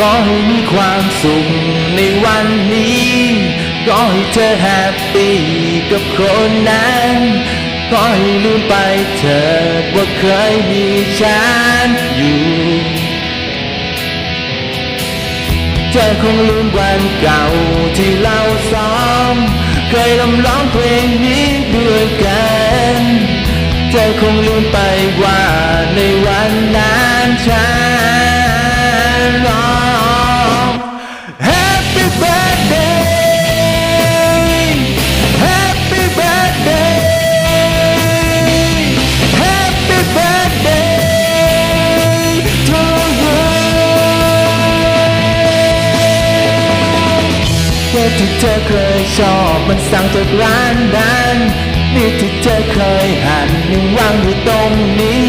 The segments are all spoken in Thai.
ก็ให้มีความสุขในวันนี้ก็ให้เธอแฮปปี้กับคนนั้นก็ให้ลืมไปเถิดว่าเคยมีฉันอยู่เธอคงลืมวันเก่าที่เราซ้อม เคยลำร้องเพลงนี้ด้วยกันเธอคงลืมไปว่าในวันนั้นฉัน ค้กที่เธอเคยชอบมันสั่งจากร้านนั้นนี่ที่เธอเคยหันยังวางอยู่ตรงนี้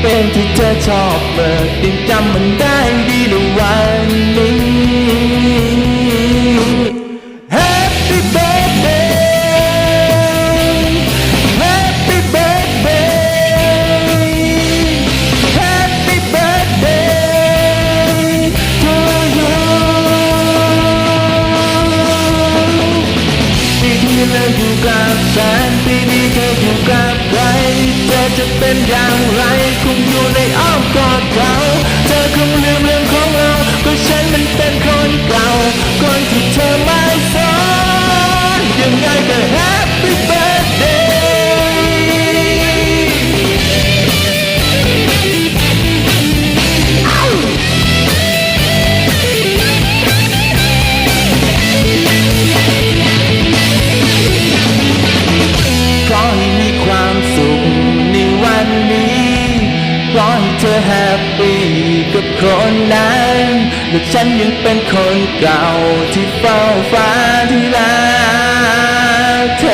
เป็นที่เธอชอบเปิดยังจำมันได้ดีในวัน ปีที่เราอยู่กับฉันปีนี้เธออยู่กับใครเธอจะเป็นอย่างไรคง ธอแฮปปี้กับคนนั้นและฉันยังเป็นคนเก่าที่เฝ้าฝันที่รักเธอ